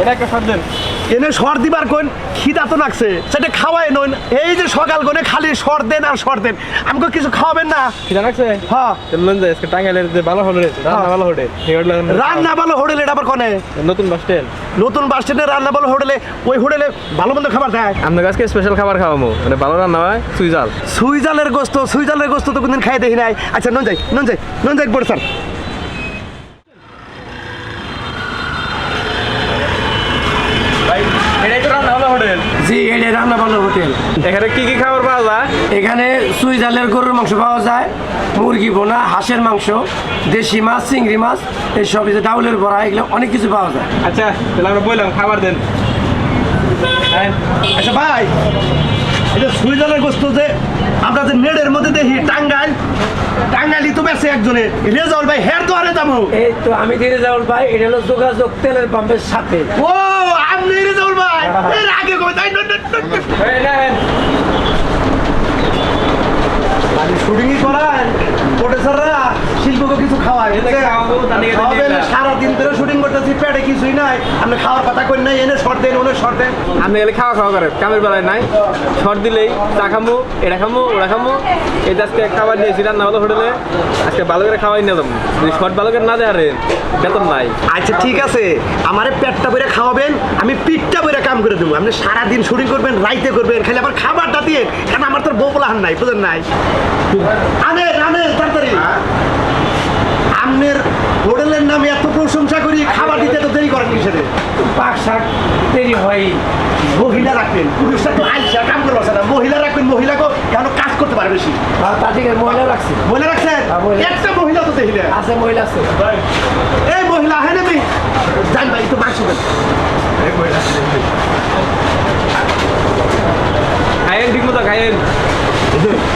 এটা একটা শট দেন। এনে সর দিবার কোন খিদা তো লাগছে। সেটা খাওয়াই নন এই যে সকাল কোনে খালি সর দেন আর সর দেন। আমাকে কিছু খাওয়াবেন না? খিদা লাগছে? হ্যাঁ। চলুন যাই আজকে টাঙ্গাইলের যে ভালো হলো রে রান্না ভালো হোটেল রান্না ভালো হোটেলে এটা আবার কোনে? নতুন বাস স্ট্যান্ড। নতুন বাস স্ট্যান্ডে রান্না ভালো হোটেলে ওই হোটেলে ভালো মন্দ খাবার দেয়? আপনার কাছে স্পেশাল খাবার খাওয়াবো। মানে ভালো রান্না হয় সুইজাল। সুইজালের গোস্ত সুইজালের গোস্ত তো কোনদিন খাই দেখি নাই। আচ্ছা নন যাই নন যাই নন যাই স্যার ভাই এটাই তো রান্না ভালো হোটেল জি এটা রান্না ভালো হোটেল এখানে কি কি খাবার পাওয়া যায়? এখানে গরুর মাংস পাওয়া যায় মুরগি বোনা হাঁসের মাংস দেশি মাছ চিংড়ি মাছ এইসব এই যে ডাউলের বড়া এগুলো অনেক কিছু পাওয়া যায়। আচ্ছা তাহলে আমরা বললাম খাবার দেন। হ্যাঁ আচ্ছা ভাই এটা সুইজালের গোস্ত যে আমরা যে নেড়ের মধ্যে দেখি টাঙ্গাইল টাঙ্গাইলি তো বেছে একজনে। রেজাউল ভাই হের তো আরে দামু এই তো আমি ধীরে যাওয়ার ভাই এটা হলো যোগাযোগ তেলের পাম্পের সাথে। ও আপনি রেজাউল ভাই। এর আগে কই তাই এই নেন। মানে শুটিংই করায় প্রোডেসররা শিল্পকে কিছু খাওয়ায় এটা খাওয়াবো, তার নিকে তো খাওয়াবেন, নিয়ে সারাদিন ধরে শুটিং করতেছি পেটে কিছুই নাই। আপনি খাওয়ার কথা কই নাই এনে শর্ট দেন ওনে শর্ট দেন। আপনি খাওয়া খাওয়া করেন কামের বেলায় নাই। শর্ট দিলেই চা খামো এটা খামো আজকে খাবার নিয়েছি রান্না ভালো হোটেলে। আজকে ভালো করে খাওয়াই নিলাম যদি শর্ট ভালো করে না দেয় বেতন নাই। আচ্ছা ঠিক আছে। আমারে পেটটা বইরা খাওয়াবেন আমি পিঠটা বইরা কাম করে দেবো। আপনি সারাদিন শুটিং করবেন রাইতে করবেন খালি আবার খাবারটা দিয়ে কারণ আমার তোর বউ বলাহান নাই বুঝেন নাই? আনে আনে তাড়াতাড়ি। প্রশংসা করি খাবার দিতে তো দেরি করেন কিসের? পাক শাক দেরি হয় মহিলা রাখবেন পুরুষরা তো আইসা কাম করে বসে না মহিলা রাখবেন মহিলাকে কেন কাজ করতে পারে বেশি? তাদেরকে মহিলা রাখছে। মহিলা রাখছেন? হ্যাঁ, মহিলা। একটা মহিলা তো দেখি না। আছে মহিলা আছে। এই মহিলা হ্যাঁ নেবি জান ভাই একটু মাংস দেন। খাইয়েন ঠিক মতো খাইয়েন।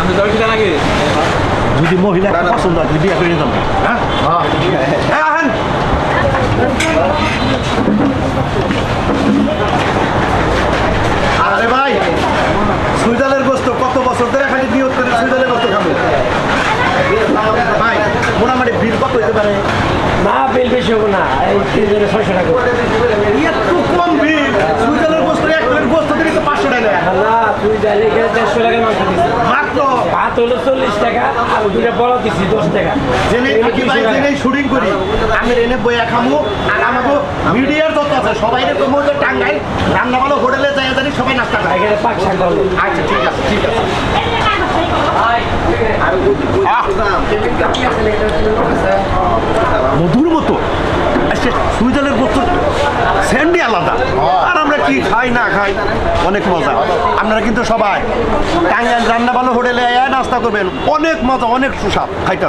আপনি দশ লাগে যদি মহিলা পছন্দ হয় বিয়ে করে নিতাম। হ্যাঁ আহেন আরে ভাই সুইজালের গোস্ত কত বছর ধরে খালি নিয়ত করে সুইজালের গোস্ত খাব ভাই মোটামুটি বিল কত হতে পারে না বিল বেশি হব না এই তিনজনে ছয়শো টাকা এত কম বিল? সুইজালের গোস্ত এক প্লেট গোস্ত দিলে তো পাঁচশো টাকা। না তুই যাইলে এখানে দেড়শো টাকার মাংস দিচ্ছি মাত্র ভাত হলো চল্লিশ টাকা আর দুটা বড় দিচ্ছি দশ টাকা। জেনে শুটিং করি। আমি এনে বইয়া খামু আর আমাকে মিডিয়ার যত আছে। সবাই তো টাঙ্গাই রান্না ভালো হোটেলে সবাই নাস্তা আচ্ছা ঠিক আছে ঠিক আছে। মধুর মতো। আজকে সুইজারল্যান্ড গোস্ত স্যান্ডি আলাদা। আর আমরা কি খাই না খাই অনেক মজা। আপনারা কিন্তু সবাই টাঙ্গাইল রান্না ভালো হোটেলে নাস্তা করবেন। অনেক মজা অনেক সুস্বাদ খাইতে